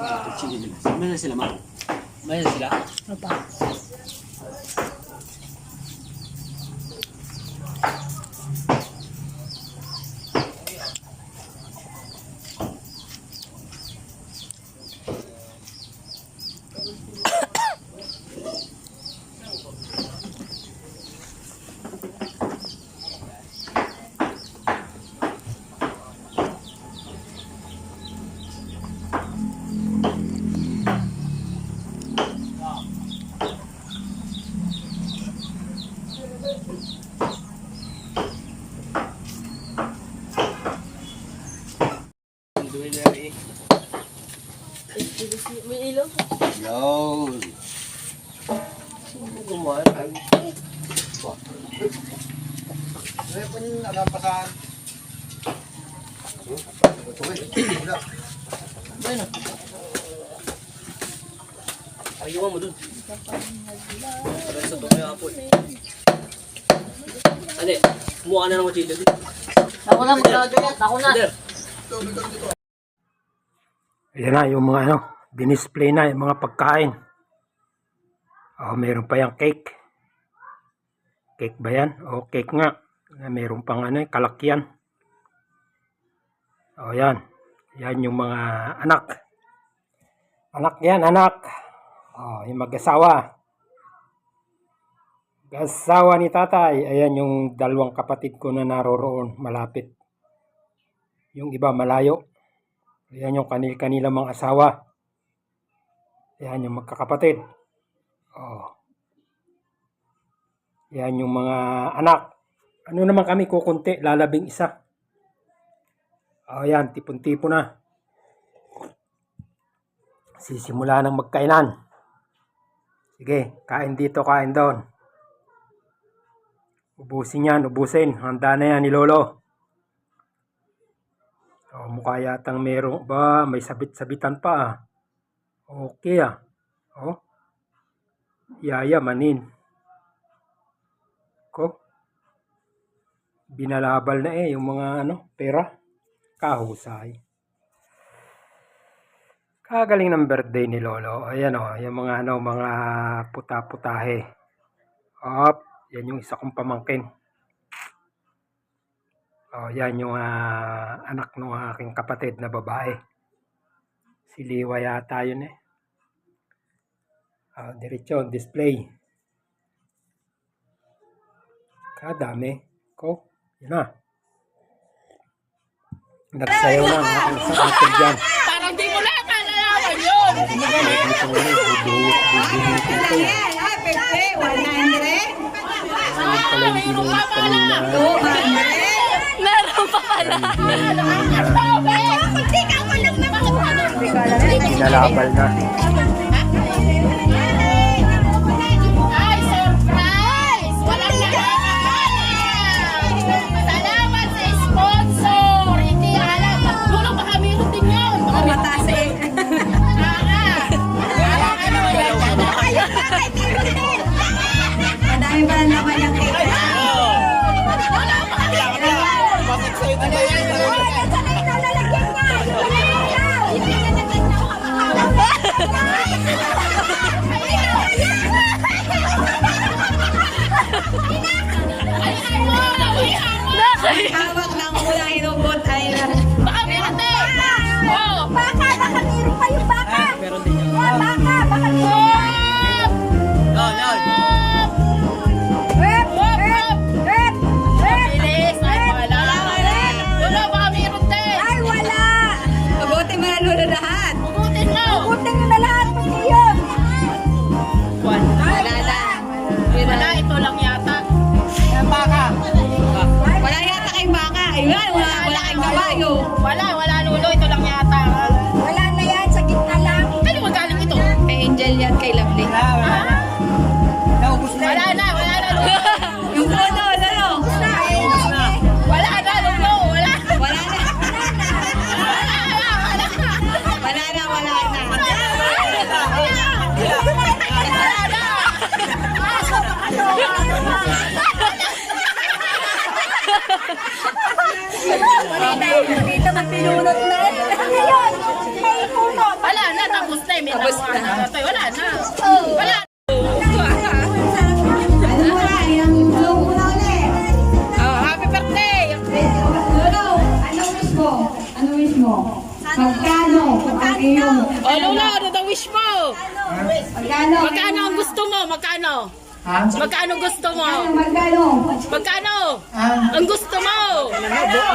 Saan na sila, ma? May sila? Opa. May ilaw. Yun. Ano pa yung nalampasan? Wala. Na. Ayun mo dun. Parang sa dumi ako eh. Ate, kumuha ka na ng kutsilyo dito. Ako na magkakagat. Ako na. Ayan na, yung mga ano, dinisplay na, yung mga pagkain. Oh, meron pa yung cake. Cake ba yan? O, cake nga. Meron pang ano, kalakyan. O, yan. Yan yung mga anak. Anak yan, anak. O, yung mag-asawa. Mag-asawa ni tatay. Ayan yung dalawang kapatid ko na naroroon, malapit. Yung iba malayo. Ayan yung kanil kanila mga asawa. Ayan yung magkakapatid. Oh. Yan yung mga anak. Ano naman kami kukunti, lalabing isa. Oh, yan, tipon-tipo na. Sisimula ng magkainan. Sige, kain dito, kain doon. Ubusin yan, ubusin. Handa na yan ni Lolo. Oh, mukha yatang merong ba, may sabit-sabitan pa ah. Okay ah. Oh. Yayamanin. Ko. Binalabal na eh yung mga ano, pera. Kahusay. Kagaling ng birthday ni Lolo. Ayan oh, yung mga ano, mga puta-putahe. Op, yan yung isa kong pamangkin. Oh, yan yung ah, anak ng aking kapatid na babae. Si Liwa yata yun eh. Ah, diretso, display. Kadami. Ko, yun na. Nagsayaw na ang aking isang ating dyan. Parang di mo na kalalawan yun. Dito na eh, bubuhit, bubuhit ito. Ah, Pepe, 100. Ayun pala yung binuhit kanina. 200. Meron pa pala. Binalabal na. Hawak lang ko lang Tapos na. Wala na. Oh. Wala oh, ano ano na. Magkano ang iyong... Oh, o, Lola, ano daw wish mo? Magkano? Magkano ang gusto mo? Magkano? Ha? Magkano gusto mo? Magkano? Magkano? Ang gusto mo?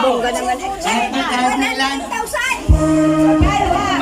Bongga naman. 1,000! Magkano ba?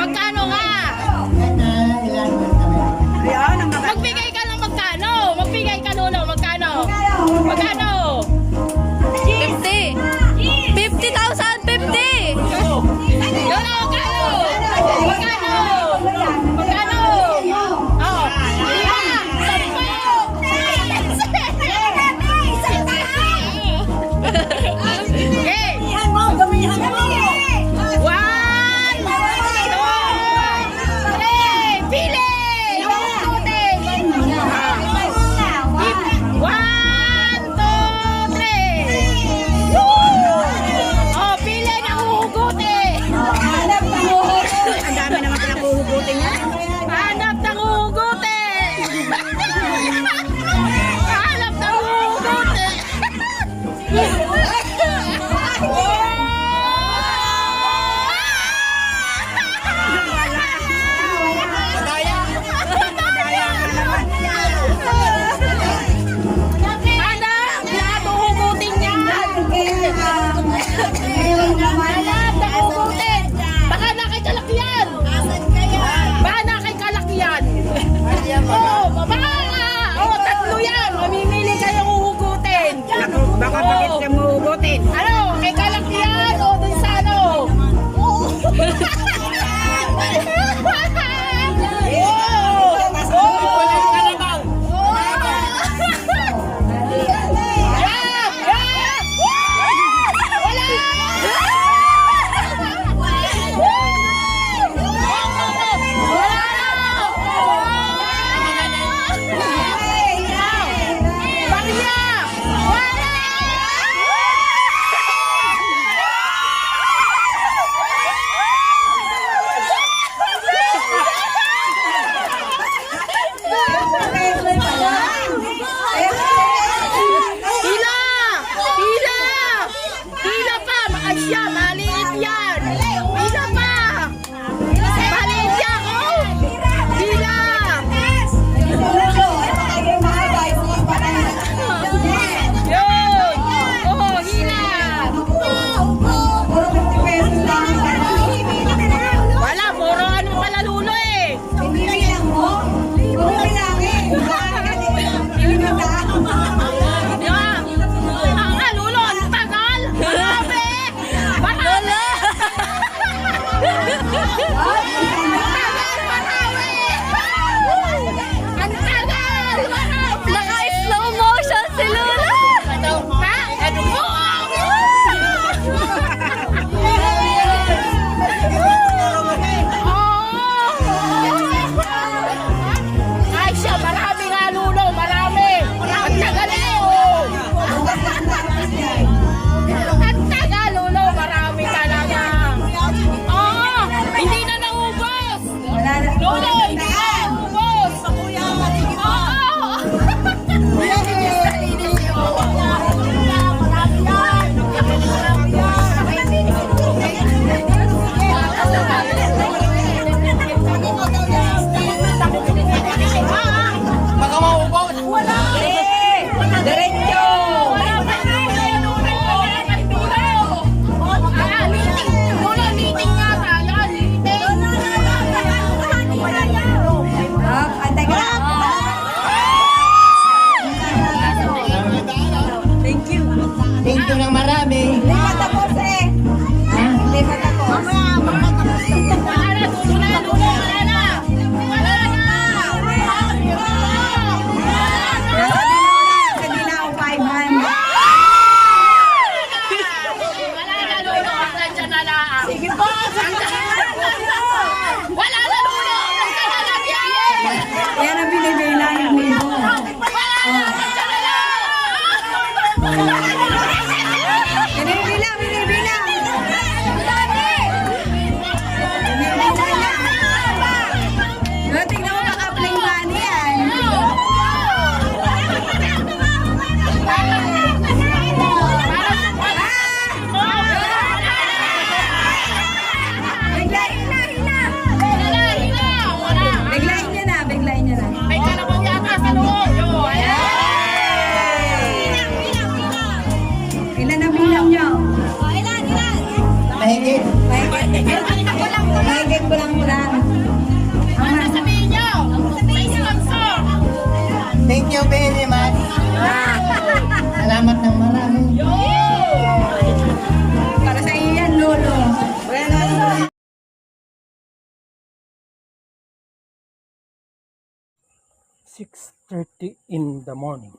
6.30 in the morning.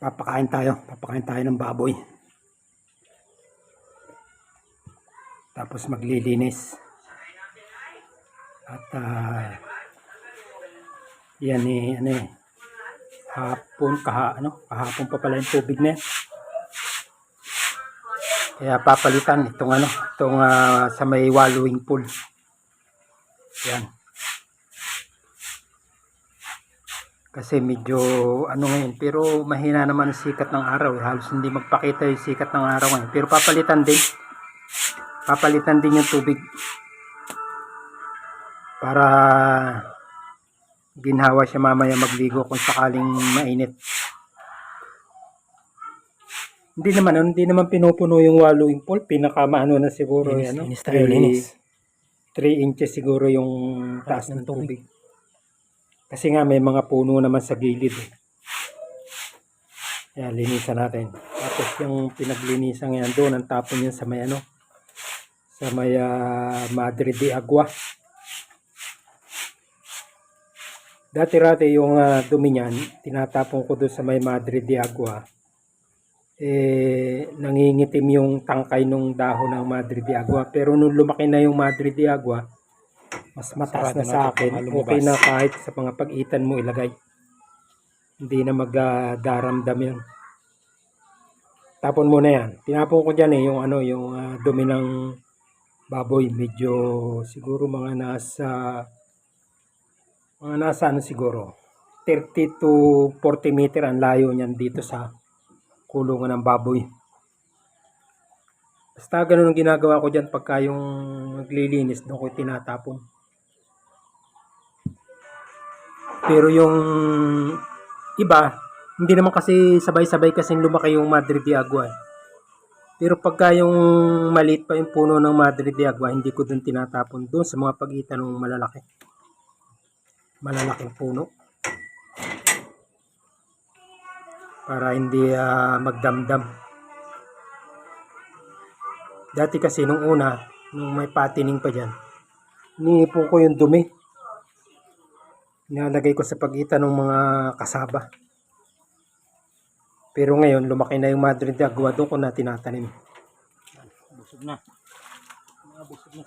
Papakain tayo. Papakain tayo ng baboy. Tapos maglilinis. At ah, yan eh, ano eh, hapon, kaha, ano, kahapon pa pala yung tubig na. Kaya papalitan itong ano, itong ah, sa may wallowing pool. Yan. Kasi medyo ano ngayon, pero mahina naman ang sikat ng araw. Eh. Halos hindi magpakita yung sikat ng araw ngayon. Pero papalitan din. Papalitan din yung tubig. Para ginhawa siya mamaya magligo kung sakaling mainit. Hindi naman, hindi naman pinupuno yung wallowing pool. Pinakamaano na siguro. Linis, linis tayo, linis. 3 inches siguro yung taas ng tubig. Kasi nga may mga puno naman sa gilid. Eh. Yan, linisan natin. Tapos yung pinaglinisan yan doon, ang tapon yan sa may ano, sa may ah, Madre de Agua. Dati-rati yung ah, dumi niyan, tinatapon ko doon sa may Madre de Agua. Eh, nangingitim yung tangkay nung dahon ng Madre de Agua. Pero nung lumaki na yung Madre de Agua, mas mataas na sa akin. Okay na kahit sa mga pag-itan mo ilagay. Hindi na magdaramdam yun. Tapon mo na yan. Tinapon ko dyan eh, yung ano, yung ah, dumi ng baboy. Medyo siguro mga nasa, mga nasa ano siguro, 30 to 40 meter ang layo niyan dito sa kulungan ng baboy. Basta ganun ang ginagawa ko dyan pagka yung naglilinis, doon ko tinatapon. Pero yung iba, hindi naman kasi sabay-sabay kasing lumaki yung Madre de Agua. eh. Pero pagka yung maliit pa yung puno ng Madre de Agua, hindi ko dun tinatapon doon sa mga pagitan ng malalaki. Malalaking puno. Para hindi ah, magdamdam. Dati kasi nung una, nung may patining pa dyan, iniipon ko yung dumi. Nilalagay ko sa pagitan ng mga kasaba. Pero ngayon, lumaki na yung Madre de Agua, doon ko na tinatanim. Busog na.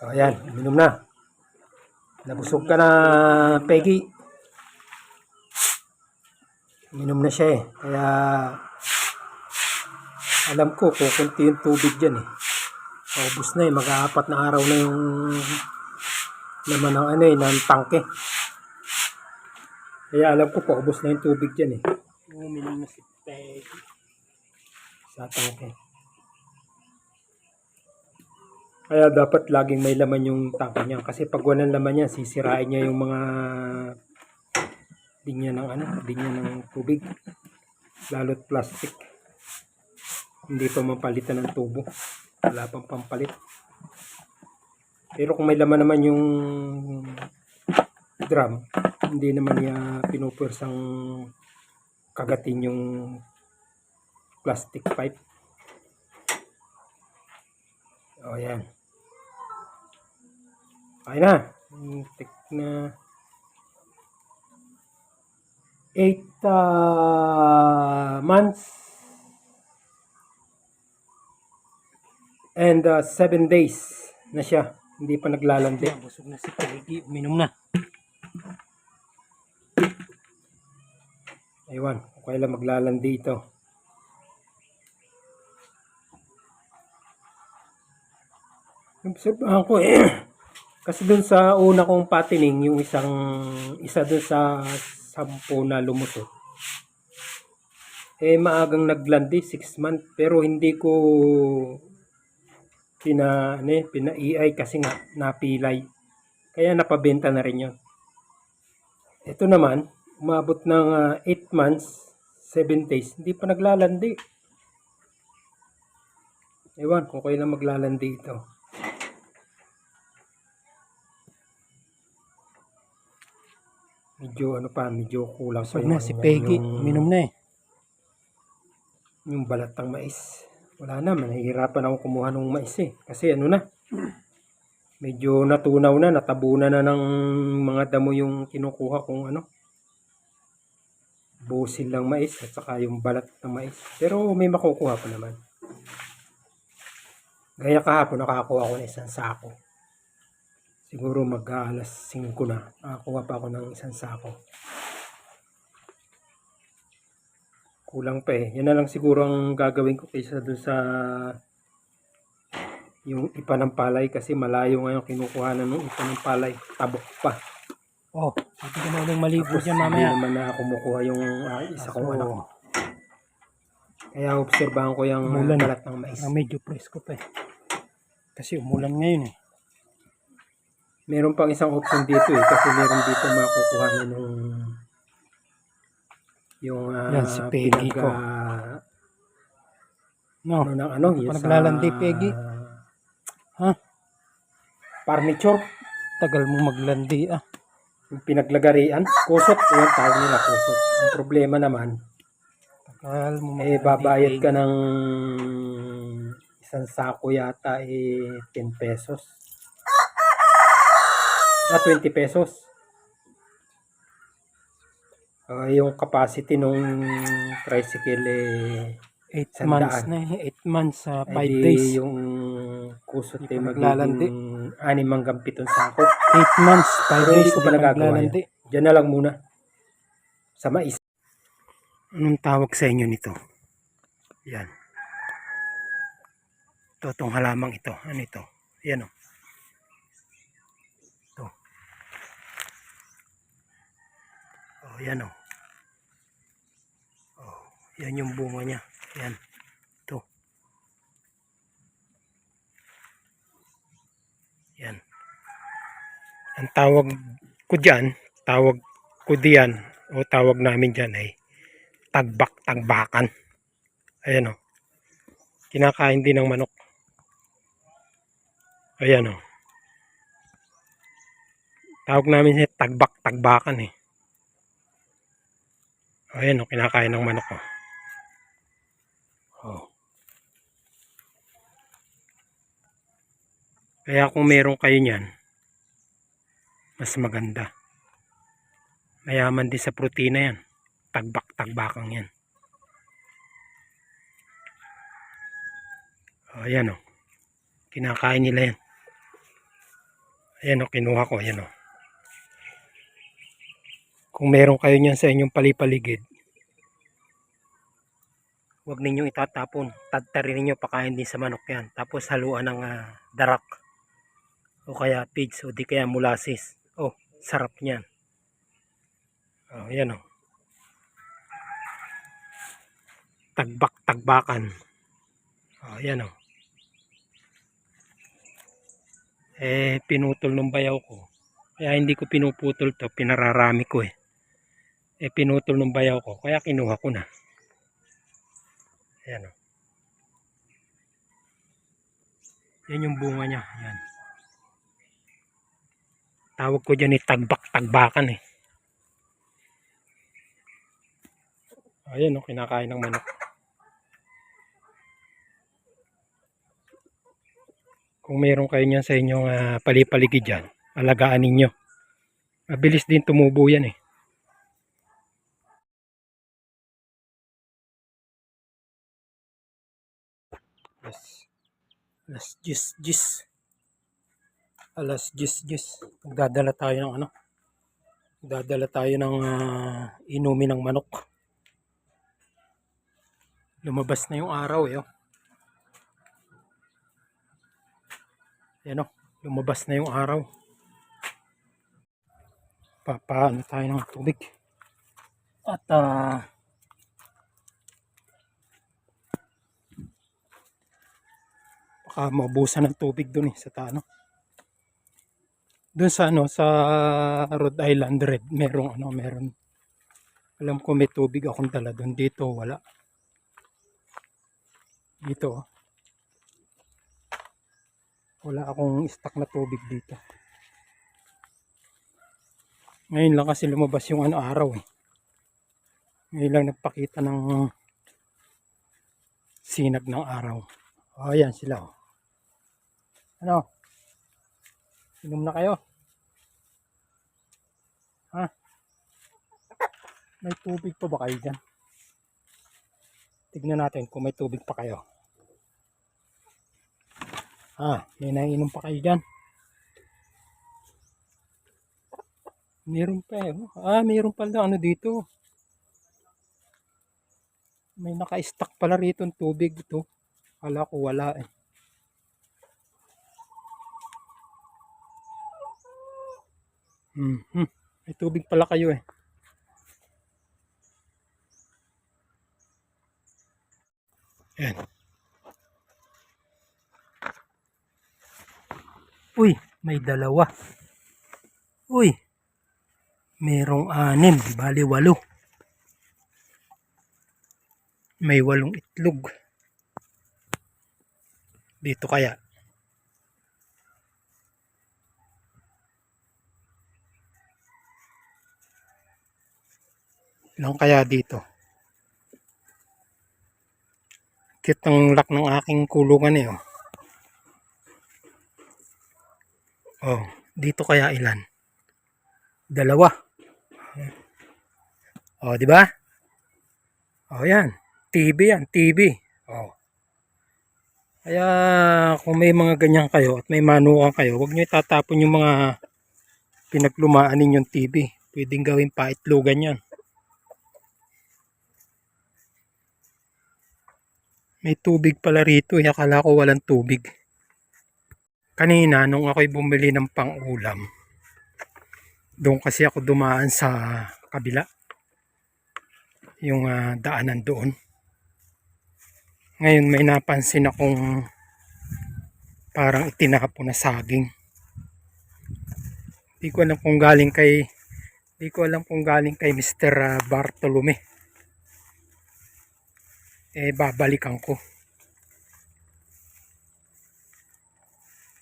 O yan, minom na. Nabusog ka na, Peggy. Minom na siya eh. Kaya, alam ko, kukunti yung tubig dyan eh. Paubos na eh, mag-aapat na araw na yung laman ng ano eh, ng tangke. Kaya alam ko, paubos na yung tubig dyan eh. Uminom na si Peggy. Sa tangke. Kaya dapat laging may laman yung tangke niya. Kasi pag walang laman niya, sisirain niya yung mga linya ng ano, linya ng tubig. Lalo't plastic. Hindi pa mapalitan ng tubo. Wala pang pampalit. Pero kung may laman naman yung drum, hindi naman niya pinupursang kagatin yung plastic pipe. O yan. Ay na. Tik na 8 months and 7 days na siya. Hindi pa naglalandi. Busog na si Peggy. Uminom na. Aywan, kung kailan maglalandi ito. Obserbahan ko eh. Kasi dun sa una kong patining, yung isang, isa dun sa sampo na lumusot. Eh, maagang naglandi, 6 month. Pero hindi ko pina, ano, eh, pina-EI kasi nga napilay. Kaya napabenta na rin yun. Ito naman, umabot ng ah, 8 uh, months, 7 days, hindi pa naglalandi. Ewan kung kailan maglalandi ito. Medyo ano pa, medyo kulang sa na, ano si Peggy, yung, minom na eh. Yung balat ng mais. Wala na, manahihirapan ako kumuha ng mais eh. Kasi ano na, medyo natunaw na, natabunan na ng mga damo yung kinukuha kong ano, busil ng mais at saka yung balat ng mais. Pero may makukuha pa naman. Gaya kahapon, nakakuha ako ng isang sako. Siguro mag alas 5 na, nakakuha pa ako ng isang sako. kulang pa eh. Yan na lang siguro ang gagawin ko kaysa dun sa yung ipa ng palay kasi malayo ngayon kinukuha na ng ipa ng palay. Tabok pa. Oh, pwede ka na uling maligo Tapos dyan hindi mamaya. naman na kumukuha yung ah, isa kong anak. Kaya obserbahan ko yung Umulan. uh, balat ng mais. parang medyo presko pa eh. Kasi umulan ngayon eh. Meron pang isang option dito eh kasi meron dito makukuha na nung yung ah, Yan, si Peggy pinag, ko. ah, No, ano ng ano, yes, naglalandi, ah, Peggy? Ha? Furniture. tagal mo maglandi ah. Yung pinaglagarian, kusot, yung tawag nila kusot. Ang problema naman, eh babayad ka ng isang sako yata eh 10 pesos. Ah, 20 pesos. Ah, yung capacity nung tricycle eh 8 Sandaan. months na eh. 8 months sa 5 ay di days. yung kusot eh pa magiging 6 hanggang 7 sako. 8 months, 5 Pero days. hindi ko pa nagagawa yan. Diyan na lang muna. Sa mais. Anong tawag sa inyo nito? Yan. Ito, itong halamang ito. Ano ito? Yan o. Ito. Oh, yan o. Oh, yan yung bunga niya. Yan. Ito. Yan. Ang tawag ko dyan, tawag ko diyan, o tawag namin dyan ay tagbak-tagbakan. Ayan o. Kinakain din ng manok. Ayan o. Tawag namin siya tagbak-tagbakan eh. Ayan o, kinakain ng manok o. Oh. Kaya kung meron kayo niyan, mas maganda. Mayaman din sa protina yan. Tagbak-tagbakang yan. Ayan o. Kinakain nila yan. Ayan o, kinuha ko. Ayan o. Kung meron kayo niyan sa inyong palipaligid, huwag ninyong itatapon. Tadtarin ninyo, pakain din sa manok yan. Tapos haluan ng ah, darak. O kaya pigs, o di kaya molasses. Oh, sarap niyan. Oh, yan o. Tagbak-tagbakan. Oh, yan o. Eh, pinutol ng bayaw ko. Kaya hindi ko pinuputol to, pinararami ko eh. Eh, pinutol ng bayaw ko, kaya kinuha ko na. Ayan o. Yan yung bunga niya. Yan. Tawag ko dyan eh, tagbak-tagbakan eh. Ayan o, kinakain ng manok. Kung meron kayo niyan sa inyong ah, palipaligid dyan, alagaan ninyo. Mabilis din tumubo yan eh. Alas, alas 10, 10. Alas 10, 10. Magdadala tayo ng ano? Magdadala tayo ng ah, inumin ng manok. Lumabas na yung araw eh. Oh. Yan oh, lumabas na yung araw. Papaano tayo ng tubig. At ah baka maubusan ng tubig dun eh sa tano. Dun sa ano sa Rhode Island Red, merong ano, meron. Alam ko may tubig akong dala dun dito wala. Dito oh. Wala akong stock na tubig dito. Ngayon lang kasi lumabas yung ano araw eh. Ngayon lang nagpakita ng sinag ng araw. O, ayan sila. Oh. Ano? Inom na kayo? May tubig pa ba kayo dyan? Tignan natin kung may tubig pa kayo. Ah, may naiinom pa kayo dyan. Meron pa eh. oh. Ah, meron pala ano dito. May naka-stack pala rito ng tubig ito. Kala ko wala eh. Mhm. May tubig pala kayo eh. Yan. Uy, may dalawa. Uy, merong anim, bali walo. May walong itlog. Dito kaya. Ilang kaya dito? Cute ang lock ng aking kulungan eh. Oh. oh, dito kaya ilan? Dalawa. Oh, di ba? Oh, yan. TV yan, TV. Oh. Kaya kung may mga ganyan kayo at may manukan kayo, huwag niyo itatapon yung mga pinaglumaan ninyong TV. Pwedeng gawin pa itlogan yan. May tubig pala rito. eh. Akala ko walang tubig. Kanina, nung ako'y bumili ng pang-ulam, doon kasi ako dumaan sa kabila. Yung ah, daanan doon. Ngayon may napansin akong parang itinapo na saging. Di ko alam kung galing kay di ko alam kung galing kay Mr. Bartolome. Eh babalikan ko.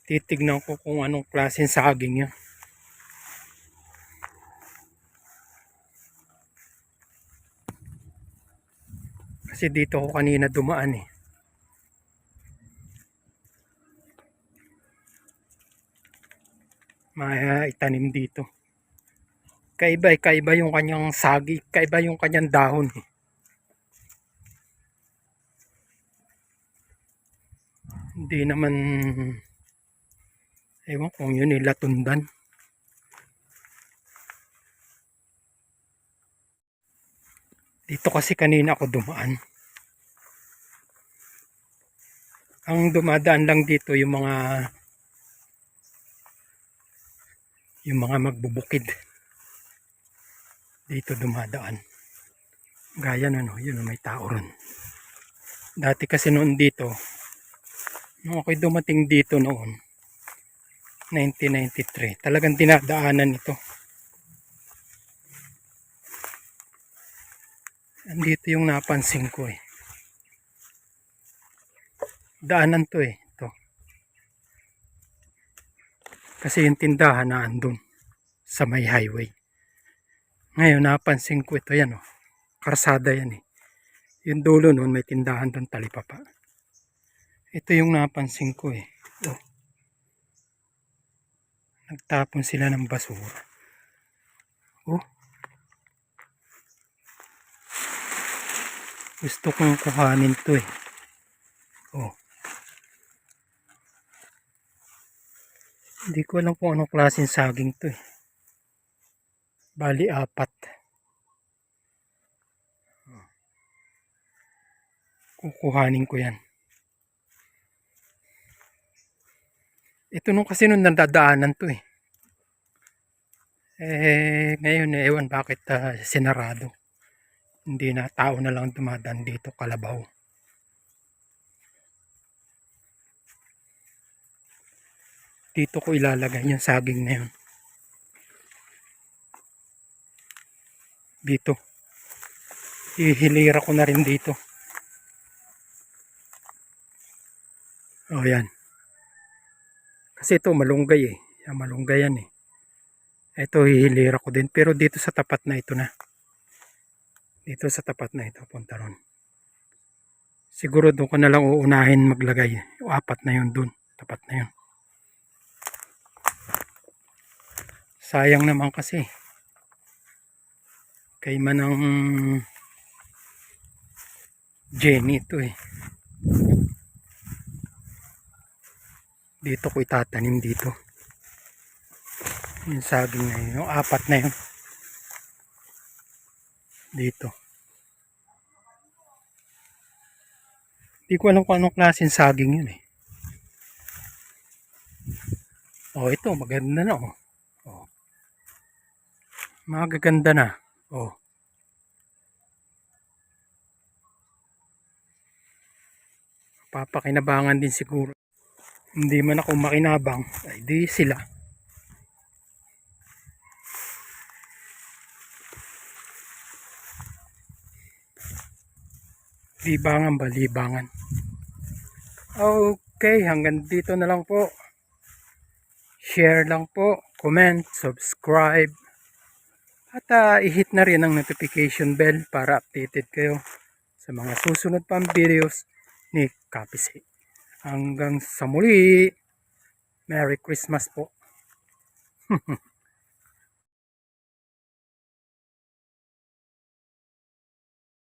Titignan ko kung anong klaseng saging yan. Kasi dito ako kanina dumaan eh. May itanim dito. Kaiba kaiba yung kanyang sagi, kaiba yung kanyang dahon eh. Hindi naman ewan kung yun eh, latundan. Dito kasi kanina ako dumaan. Ang dumadaan lang dito yung mga yung mga magbubukid. Dito dumadaan. Gaya na no, yun may tao ron. Dati kasi noon dito, nung ako'y dumating dito noon, 1993, talagang dinadaanan ito. Andito yung napansin ko eh. Daanan to eh. Ito. Kasi yung tindahan na andun sa may highway. Ngayon napansin ko ito yan oh. Karsada yan eh. Yung dulo nun may tindahan doon talipapa. Ito yung napansin ko eh. Oh. Nagtapon sila ng basura. Oh. Gusto kong kuhanin to eh. Oh. Hindi ko alam kung anong klaseng saging to eh. Bali apat. Kukuhanin ko yan. Ito nung kasi nung nadadaanan to eh. Eh, ngayon eh, ewan bakit ah, sinarado. Hindi na tao na lang dumadaan dito kalabaw. Dito ko ilalagay yung saging na yun. Dito. Ihilira ko na rin dito. O yan. Kasi ito malunggay eh. Yan, malunggay yan eh. Ito hihilira ko din. Pero dito sa tapat na ito na. Dito sa tapat na ito. Punta ron. Siguro doon ko na lang uunahin maglagay. O apat na yun doon. Tapat na yun. Sayang naman kasi. Kay manang Jenny ito eh. Dito ko itatanim dito. Yung saging na yun. Yung apat na yun. Dito. Hindi ko alam kung anong klaseng saging yun eh. Oh, ito. Maganda na oh. oh. Magaganda na. Oh. Papakinabangan din siguro. Hindi man ako makinabang. Ay di sila. Libangan ba? Libangan. Okay, hanggang dito na lang po. Share lang po, comment, subscribe. At ah, i-hit na rin ang notification bell para updated kayo sa mga susunod pang videos ni Kapisi. Hanggang sa muli, Merry Christmas po.